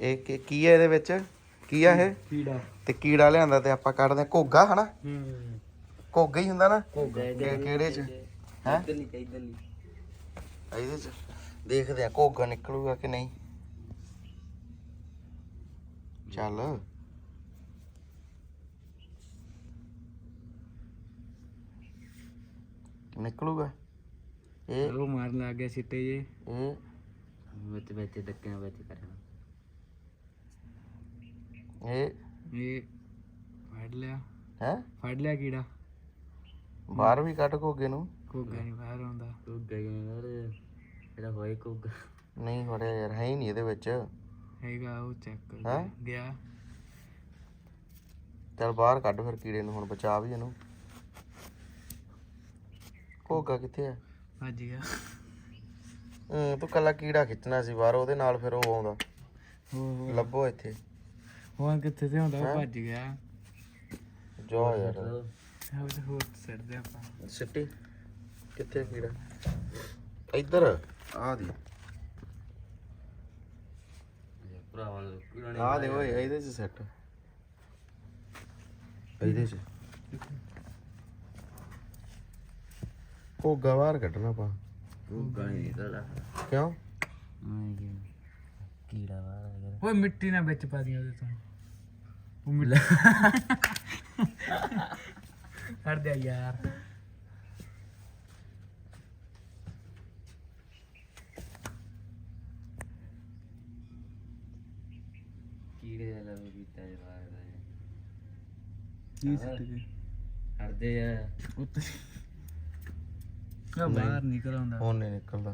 ਇਹ ਕੀ- ਕੀ ਹੈ ਇਹਦੇ ਵਿੱਚ? ਕੀ ਆ ਇਹ? ਕੀੜਾ। ਤੇ ਕੀੜਾ ਲਿਆਂਦਾ ਤੇ ਆਪਾਂ ਕੱਢਦੇ ਆ ਘੋਗਾ ਹਨਾ? ਹੂੰ। ਘੋਗਾ ਹੀ ਹੁੰਦਾ ਨਾ? ਘੋਗਾ। ਕਿ- ਕਿਹੜੇ ਚ? ਹੈ? ਇੱਧਰ ਨਹੀਂ ਇੱਧਰ ਨਹੀਂ ਇਹਦੇ ਚ। ਦੇਖਦੇ ਆ ਘੋਗਾ ਨਿਕਲੂਗਾ ਕਿ ਨਹੀਂ। ਚੱਲ। ਨਿਕਲੂਗਾ। ਇਹ ਉਹ ਮਾਰਨ ਲੱਗ ਗਿਆ ਸਿੱਟੇ ਜੇ। ਇਹ ਵਿੱਚ ਵਿੱਚ ਡੱਕਿਆਂ ਵਿੱਚ ਕਰਨਾ। ਇਹ ਇਹ ਫੜ ਲਿਆ ਹੈ ਫੜ ਲਿਆ ਕੀੜਾ ਬਾਹਰ ਵੀ ਕੱਢ ਘੋਗੇ ਨੂੰ ਕੋਗਾ ਨਹੀਂ ਬਾਹਰ ਆਉਂਦਾ ਕੋਗਾ ਯਾਰ ਇਹਦਾ ਹੋਏ ਕੋਗਾ ਨਹੀਂ ਫੜਿਆ ਯਾਰ ਹੈ ਹੀ ਨਹੀਂ ਇਹਦੇ ਵਿੱਚ ਹੈਗਾ ਉਹ ਚੈੱਕ ਕਰ? ਗਿਆ ਚੱਲ ਬਾਹਰ ਕੱਢ ਫਿਰ ਕੀੜੇ ਨੂੰ ਹੁਣ ਬਚਾ ਵੀ ਇਹਨੂੰ ਘੋਗਾ ਕਿੱਥੇ ਆ ਭੱਜ ਗਿਆ ਹੂੰ ਤੂੰ ਕੱਲਾ ਕੀੜਾ ਖਿੱਚਣਾ ਸੀ ਬਾਹਰ ਉਹਦੇ ਨਾਲ ਫਿਰ ਉਹ ਆਉਂਦਾ ਲੱਭੋ ਇੱਥੇ ਹੁਣ ਕਿੱਥੇ ਤੇ ਹੁੰਦਾ? ਉਹ ਭੱਜ ਗਿਆ। ਜਾ ਯਾਰ। ਹੋਰ ਹੋਰ ਸੜਦੇ ਆਪਾਂ। ਸਿੱਟੀ? ਕਿੱਥੇ ਆ ਕੀੜਾ? ਇੱਧਰ। ਆ ਦੀ। ਆ ਦੇ ਓਏ ਇਹਦੇ ਚ ਸੈੱਟ। ਇਹਦੇ ਚ। ਘੋਗਾ ਬਾਹਰ ਕੱਢਣਾ ਪਾ ਕੋਗਾ ਨਹੀਂ ਨਿਕਲਦਾ ਕਿਉਂ? ਕੀੜਾ ਵਾਲਾ ਓਏ ਮਿੱਟੀ ਨਾ ਵਿੱਚ ਪਾ ਦੀ ਉਹਦੇ ਤੋਂ। ਉਹ ਹਟ ਯਾਰ ਕੀੜੇ ਦਾ ਲਵ ਕੀਤਾ ਜਵਾਰ ਦਾ ਕੀ ਸਿੱਟ ਗਏ ਹਟਦੇ ਆ ਉੱਤੇ ਬਾਹਰ ਨਿਕਲ ਆਉਂਦਾ ਹੁਣ ਨਹੀਂ ਨਿਕਲਦਾ